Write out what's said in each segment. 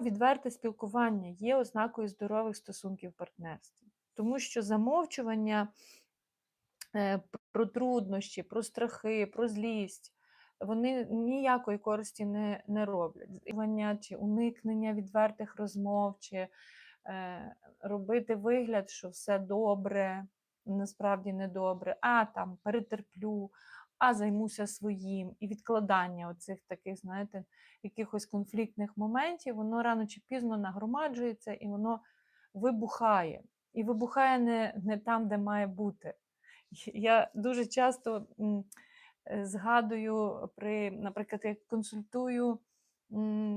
відверте спілкування є ознакою здорових стосунків в партнерстві. Тому що замовчування е, про труднощі, про страхи, про злість, вони ніякої користі не, не роблять. Чи уникнення відвертих розмов, чи е, робити вигляд, що все добре, насправді не добре, а там перетерплю, а займуся своїм. І відкладання оцих таких, знаєте, якихось конфліктних моментів, воно рано чи пізно нагромаджується і воно вибухає. І вибухає не, не там, де має бути. Я дуже часто е, згадую, при, наприклад, як консультую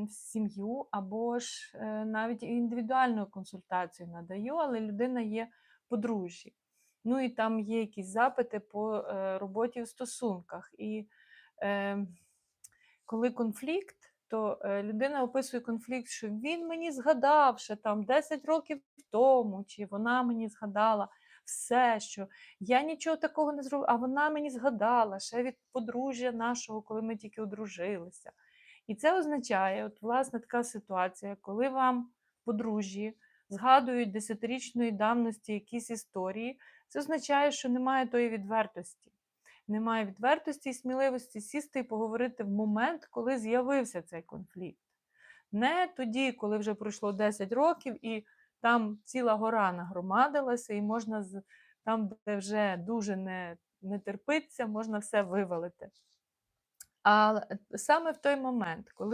сім'ю, або ж е, навіть індивідуальну консультацію надаю, але людина є подружжі. Ну і там є якісь запити по е, роботі в стосунках. І е, коли конфлікт, то е, людина описує конфлікт, що він мені згадав ще там 10 років тому, чи вона мені згадала все, що я нічого такого не зробила, а вона мені згадала ще від подружжя нашого, коли ми тільки одружилися. І це означає, от, власне, така ситуація, коли вам подружжі згадують десятирічної давності якісь історії, це означає, що немає тої відвертості. Немає відвертості і сміливості сісти і поговорити в момент, коли з'явився цей конфлікт. Не тоді, коли вже пройшло 10 років, і там ціла гора нагромадилася, і можна там, де вже дуже не, не терпиться, можна все вивалити. А саме в той момент, коли